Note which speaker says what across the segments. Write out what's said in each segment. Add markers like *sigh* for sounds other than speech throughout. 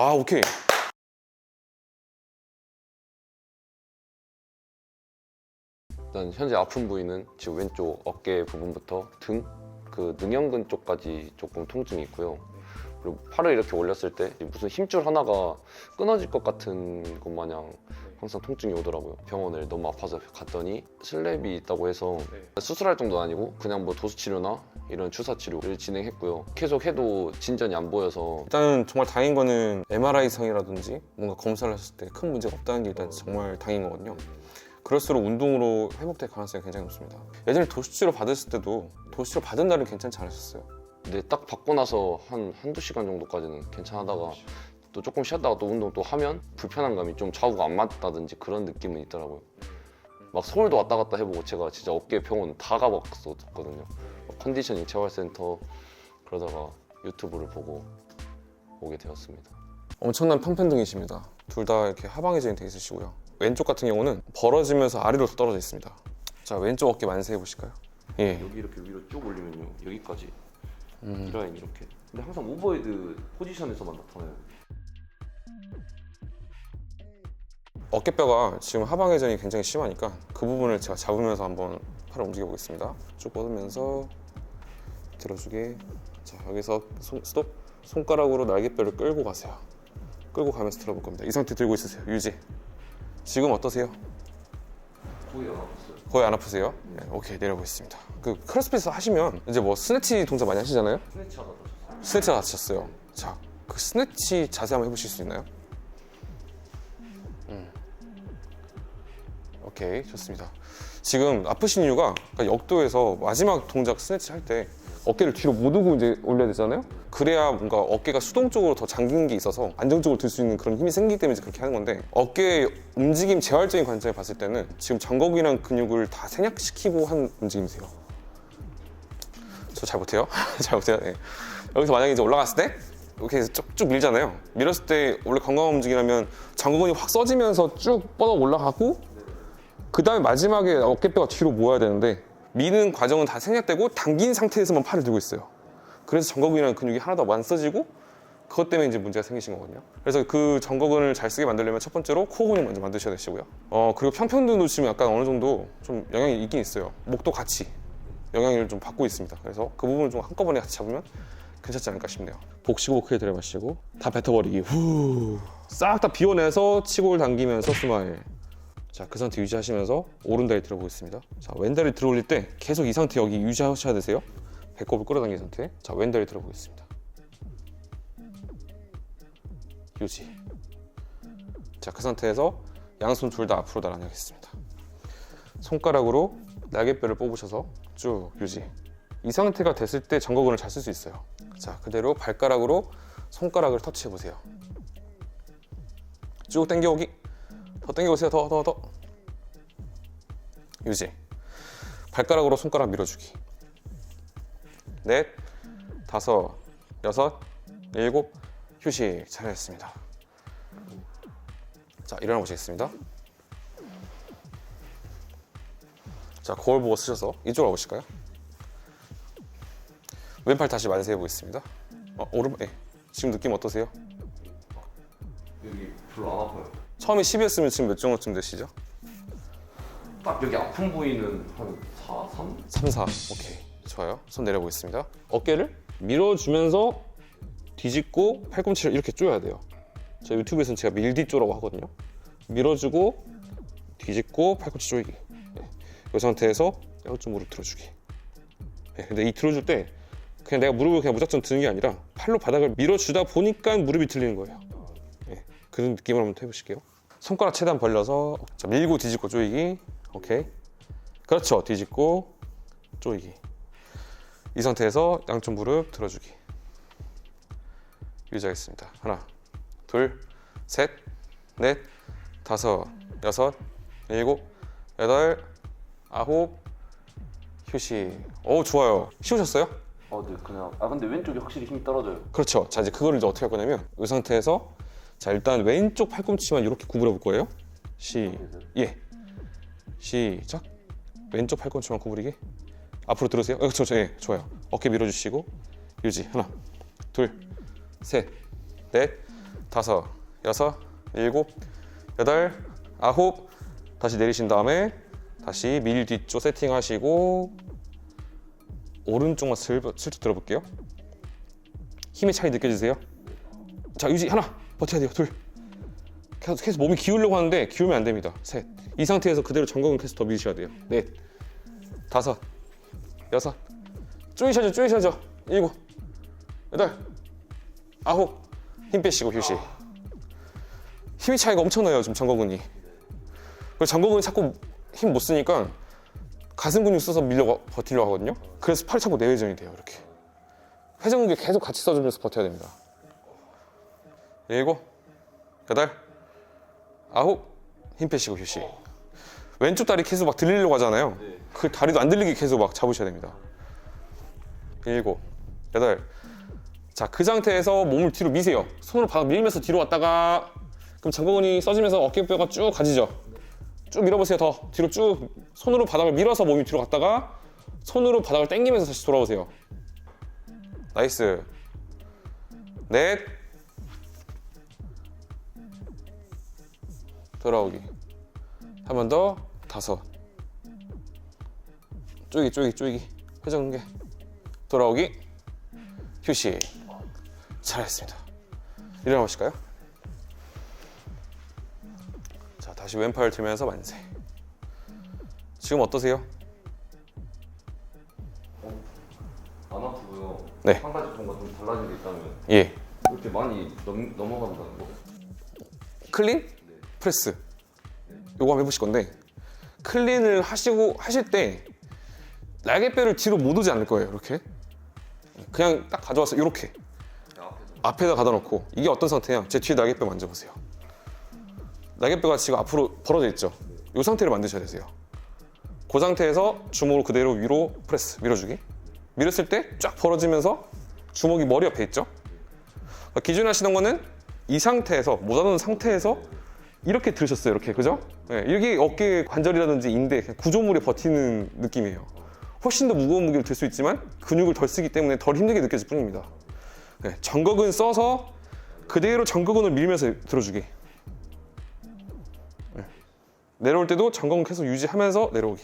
Speaker 1: 아 오케이
Speaker 2: 일단 현재 아픈 부위는 지금 왼쪽 어깨 부분부터 등, 그 능형근 쪽까지 조금 통증이 있고요. 그리고 팔을 이렇게 올렸을 때 무슨 힘줄 하나가 끊어질 것 같은 것 마냥 항상 통증이 오더라고요. 병원을 너무 아파서 갔더니 슬랩이 있다고 해서 수술할 정도는 아니고 그냥 뭐 도수 치료나 이런 주사 치료를 진행했고요. 계속 해도 진전이 안 보여서
Speaker 1: 일단은 정말 다행인 거는 MRI성이라든지 뭔가 검사를 했을 때 큰 문제가 없다는 게 일단 정말 다행인 거거든요. 그럴수록 운동으로 회복될 가능성이 굉장히 높습니다. 예전에 도수치료 받았을 때도 도수치료 받은 날은 괜찮지 않으셨어요?
Speaker 2: 근데 딱 받고 나서 한 한두 시간 정도까지는 괜찮하다가 또 조금 쉬었다가 또 운동 또 하면 불편한 감이 좀 좌우가 안 맞다든지 그런 느낌은 있더라고요. 막 서울도 왔다 갔다 해보고 제가 진짜 어깨 병원 다 가봤었거든요. 컨디셔닝 재활센터 그러다가 유튜브를 보고 오게 되었습니다.
Speaker 1: 엄청난 평편등이십니다. 둘 다 이렇게 하방회전이 돼 있으시고요. 왼쪽 같은 경우는 벌어지면서 아래로 떨어져 있습니다. 자 왼쪽 어깨 만세 해 보실까요? 예.
Speaker 2: 여기 이렇게 위로 쭉 올리면요 여기까지
Speaker 1: 음.
Speaker 2: 이 라인 이렇게. 근데 항상 오버헤드 포지션에서만 나타나요.
Speaker 1: 어깨뼈가 지금 하방회전이 굉장히 심하니까 그 부분을 제가 잡으면서 한번 팔을 움직여 보겠습니다. 쭉 뻗으면서 들어주게. 자 여기서 손, 스톱. 손가락으로 날개뼈를 끌고 가세요. 끌고 가면서 들어볼 겁니다. 이 상태 들고 있으세요. 유지. 지금 어떠세요?
Speaker 2: 거의 안 아팠어요.
Speaker 1: 거의 안 아프세요? 네, 오케이 내려보겠습니다. 그 크로스핏 하시면 이제 뭐 스네치 동작 많이 하시잖아요.
Speaker 2: 스트레치 하다 다쳤어요.
Speaker 1: 스네치가 다치셨어요. 자, 그 스네치 자세 한번 해보실 수 있나요? 오케이, 좋습니다. 지금 아프신 이유가 그러니까 역도에서 마지막 동작 스네치 할 때 어깨를 뒤로 못 오고 이제 올려야 되잖아요. 그래야 뭔가 어깨가 수동적으로 더 잠긴 게 있어서 안정적으로 들 수 있는 그런 힘이 생기기 때문에 그렇게 하는 건데 어깨 움직임 재활적인 관점에 봤을 때는 지금 정곡이랑 근육을 다 생략시키고 한 움직임이세요. 저 잘 못해요. *laughs* 잘 못해요. 네. 여기서 만약에 이제 올라갔을 때 이렇게 쭉쭉 밀잖아요. 밀었을 때 원래 건강한 움직임이라면 장구근이 확 써지면서 쭉 뻗어 올라가고 그 다음에 마지막에 어깨뼈가 뒤로 모아야 되는데 미는 과정은 다 생략되고 당긴 상태에서만 팔을 들고 있어요. 그래서 정거근이라는 근육이 하나도 안 써지고 그것 때문에 이제 문제가 생기신 거거든요. 그래서 그 정거근을 잘 쓰게 만들려면 첫 번째로 코어 근육 먼저 만드셔야 되시고요. 어 그리고 평편도도 지금 약간 어느 정도 좀 영향이 있긴 있어요. 목도 같이 영향을 좀 받고 있습니다. 그래서 그 부분을 좀 한꺼번에 같이 잡으면 괜찮지 않을까 싶네요. 복식호흡 크게 들여마시고 다 뱉어버리기 후. 싹 다 비워내서 치골 당기면서 스마일. 자, 그 상태 유지하시면서 오른다리 들어보겠습니다. 자, 왼다리 들어올릴 때 계속 이 상태 여기 유지하셔야 되세요. 배꼽을 끌어당긴 상태. 자, 왼다리 들어보겠습니다. 유지. 자, 그 상태에서 양손 둘 다 앞으로 나란히 하겠습니다. 손가락으로 날개뼈를 뽑으셔서 쭉 유지. 이 상태가 됐을 때 정거근을 잘 쓸 수 있어요. 자, 그대로 발가락으로 손가락을 터치해 보세요. 쭉 당겨오기. 더 당겨보세요. 더, 더, 더. 유지. 발가락으로 손가락 밀어주기. 넷, 다섯, 여섯, 일곱, 휴식. 잘했습니다. 자, 일어나 보시겠습니다. 자, 거울 보고 쓰셔서 이쪽으로 와보실까요? 왼팔 다시 만세 해 보겠습니다. 어, 오른팔, 예. 지금 느낌 어떠세요?
Speaker 2: 여기 별로 안 아파요.
Speaker 1: 처음에 10이었으면 지금 몇 정도쯤 되시죠?
Speaker 2: 딱 여기 아픈 부위는 한 4, 3?
Speaker 1: 3, 4. 오케이. 좋아요. 손 내려보겠습니다. 어깨를 밀어주면서 뒤집고 팔꿈치를 이렇게 쪼여야 돼요. 저 유튜브에서는 제가 밀디쪼라고 하거든요. 밀어주고 뒤집고 팔꿈치 쪼이기. 네. 이 상태에서 양쪽 무릎 들어주기. 네. 근데 이 들어줄 때 그냥 내가 무릎을 그냥 무작정 드는 게 아니라 팔로 바닥을 밀어주다 보니까 무릎이 들리는 거예요. 네. 그런 느낌을 한번 해보실게요. 손가락 최대한 벌려서 자, 밀고 뒤집고 쪼이기. 오케이. 그렇죠. 뒤집고 쪼이기. 이 상태에서 양쪽 무릎 들어주기. 유지하겠습니다. 하나, 둘, 셋, 넷, 다섯, 여섯, 일곱, 여덟, 아홉, 휴식. 오, 좋아요. 쉬우셨어요?
Speaker 2: 아, 네, 그냥. 아, 근데 왼쪽이 확실히 힘이 떨어져요.
Speaker 1: 그렇죠. 자, 이제 그거를 이제 어떻게 할 거냐면 이 상태에서 자, 일단 왼쪽 팔꿈치만 이렇게 구부려 볼 거예요. 시, 예. 시작. 왼쪽 팔꿈치만 구부리기. 앞으로 들으세요. 어, 그렇죠, 예, 좋아요. 어깨 밀어주시고 유지. 하나, 둘, 셋, 넷, 다섯, 여섯, 일곱, 여덟, 아홉. 다시 내리신 다음에 다시 밀 뒤쪽 세팅하시고 오른쪽만 슬쩍 들어볼게요. 힘의 차이 느껴지세요? 자 유지 하나 버텨야 돼요 둘. 계속 계속 몸이 기울려고 하는데 기울면 안 됩니다. 셋 이 상태에서 그대로 전공을 계속 더 미셔야 돼요. 넷. 다섯. 여섯. 쪼이셔죠 쪼이셔죠. 일곱. 여덟. 아홉. 힘 빼시고 휴식. 힘의 차이가 엄청나요 지금 전거근이. 그리고 전거근이 자꾸 힘 못 쓰니까 가슴 근육 써서 밀려 버티려고 하거든요. 그래서 팔이 자꾸 내회전이 돼요 이렇게. 회전근개 계속 같이 써주면서 버텨야 됩니다 일곱 여덟 아홉 힘 빼시고 휴식. 왼쪽 다리 계속 막 들리려고 하잖아요. 그 다리도 안 들리게 계속 막 잡으셔야 됩니다. 일곱 여덟. 자 그 상태에서 몸을 뒤로 미세요. 손으로 바닥 밀면서 뒤로 왔다가 그럼 장거근이 써지면서 어깨뼈가 쭉 가지죠? 쭉 밀어보세요 더. 뒤로 쭉. 손으로 바닥을 밀어서 몸이 뒤로 갔다가 손으로 바닥을 당기면서 다시 돌아오세요. 나이스. 넷 돌아오기 한 번 더 다섯 쪼이기 쪼이기 쪼이기 회전근개 돌아오기 휴식 잘했습니다 일어나 보실까요? 자 다시 왼팔 들면서 만세 지금 어떠세요?
Speaker 2: 안 아프고요.
Speaker 1: 네.
Speaker 2: 한 가지 뭔가 좀 달라진 게 있다면
Speaker 1: 예
Speaker 2: 이렇게 많이 넘, 넘어간다는 거.
Speaker 1: 클린 프레스. 요거 한번 해보실 건데 클린을 하시고 하실 때 날개뼈를 뒤로 못 오지 않을 거예요 이렇게. 그냥 딱 가져와서 이렇게 앞에다 가다 놓고 이게 어떤 상태냐? 제 뒤에 날개뼈 만져보세요. 날개뼈가 지금 앞으로 벌어져 있죠? 이 상태를 만드셔야 되세요. 그 상태에서 주먹을 그대로 위로 프레스 밀어주기. 밀었을 때 쫙 벌어지면서 주먹이 머리 옆에 있죠? 하시던 거는 이 상태에서 모자라는 상태에서 이렇게 들으셨어요 이렇게 그죠? 네, 이게 어깨 관절이라든지 인대 구조물에 버티는 느낌이에요 훨씬 더 무거운 무게를 들 수 있지만 근육을 덜 쓰기 때문에 덜 힘들게 느껴질 뿐입니다 네, 전극은 써서 그대로 전극근을 밀면서 들어주기. 네. 내려올 때도 전극은 계속 유지하면서 내려오기.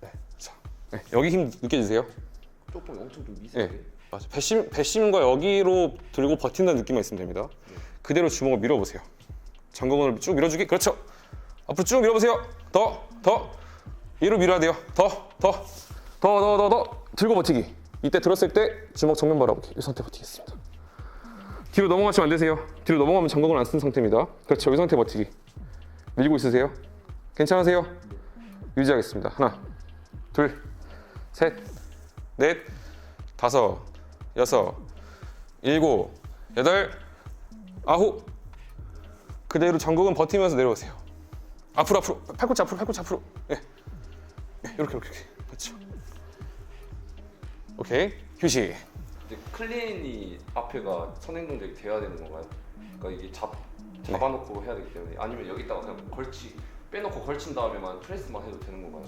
Speaker 1: 네, 자, 네, 여기 힘 느껴지세요?
Speaker 2: 조금 엄청 좀 미세하게.
Speaker 1: 네, 맞아. 배심 배심과 여기로 들고 버틴다는 느낌만 있으면 됩니다. 그대로 주먹을 밀어보세요. 전극근을 쭉 밀어주기. 그렇죠. 앞으로 쭉 밀어보세요. 더, 더. 위로 밀어야 돼요. 더, 더, 더, 더, 더, 더. 들고 버티기. 이때 들었을 때 주먹 정면 바라보기. 이 상태 버티겠습니다. 뒤로 넘어가시면 안 되세요. 뒤로 넘어가면 전극을 안쓴 상태입니다. 그렇죠. 이 상태 버티기. 밀고 있으세요. 괜찮으세요? 유지하겠습니다. 하나, 둘, 셋, 넷, 다섯, 여섯, 일곱, 여덟, 아홉. 그대로 전극은 버티면서 내려오세요. 앞으로 앞으로 팔꿈치 앞으로 팔꿈치 앞으로. 예. 예, 이렇게 이렇게 이렇게. 그렇죠. 오케이. 휴식.
Speaker 2: 이제 클린이 앞에가 선행 동작이 돼야 되는 건가요? 그러니까 이게 잡 잡아놓고 해야 되기 때문에 아니면 여기다가 그냥 걸치 빼놓고 걸친 다음에만 프레스만 해도 되는 건가요?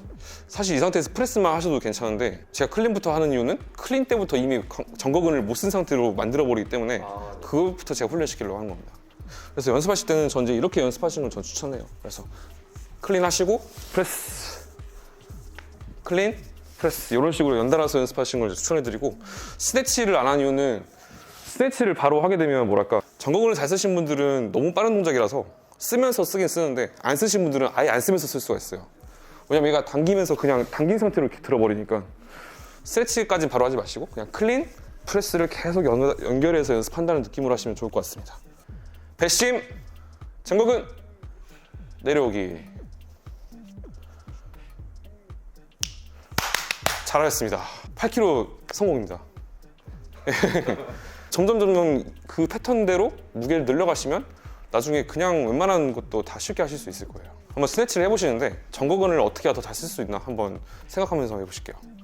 Speaker 1: 사실 이 상태에서 프레스만 하셔도 괜찮은데 제가 클린부터 하는 이유는 클린 때부터 이미 전거근을 못 쓴 상태로 만들어 버리기 때문에
Speaker 2: 아, 네.
Speaker 1: 그것부터 제가 훈련시키려고 한 겁니다. 그래서 연습하실 때는 전 이제 이렇게 연습하시는 걸 전 추천해요. 그래서 클린 하시고 프레스, 클린, 프레스 이런 식으로 연달아서 연습하시는 걸 추천해드리고 스네치를 안 한 이유는 스네치를 바로 하게 되면 뭐랄까 전거근을 잘 쓰신 분들은 너무 빠른 동작이라서 쓰면서 쓰긴 쓰는데 안 쓰신 분들은 아예 안 쓰면서 쓸 수가 있어요. 왜냐면 얘가 당기면서 그냥 당긴 상태로 이렇게 들어버리니까 스트레치까지 바로 하지 마시고 그냥 클린 프레스를 계속 연, 연결해서 연습한다는 느낌으로 하시면 좋을 것 같습니다. 배심 전극은 내려오기 잘하셨습니다. 8kg 성공입니다. *laughs* 점점 점점 그 패턴대로 무게를 늘려가시면 나중에 그냥 웬만한 것도 다 쉽게 하실 수 있을 거예요. 한번 스네치를 해보시는데 전거근을 어떻게 더 잘 쓸 수 있나 한번 생각하면서 해보실게요.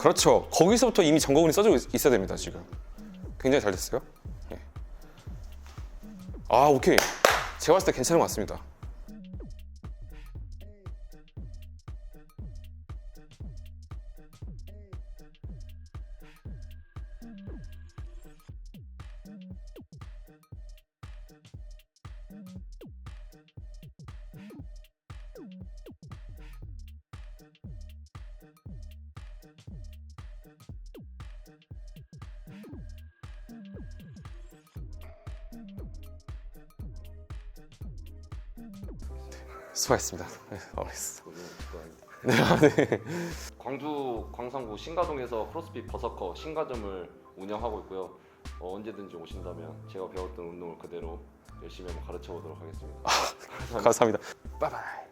Speaker 1: 그렇죠. 거기서부터 이미 전거근이 써지고 있- 있어야 됩니다. 지금 굉장히 잘 됐어요. 예. 아 오케이. 제가 봤을 때 괜찮은 것 같습니다. 수고하셨습니다. 네, 알겠습니다.
Speaker 2: 네, 아, 네. 광주 광산구 신가동에서 크로스핏 버서커 신가점을 운영하고 있고요. 어, 언제든지 오신다면 제가 배웠던 운동을 그대로 열심히 한번 가르쳐 보도록 하겠습니다.
Speaker 1: 감사합니다. 바이바이.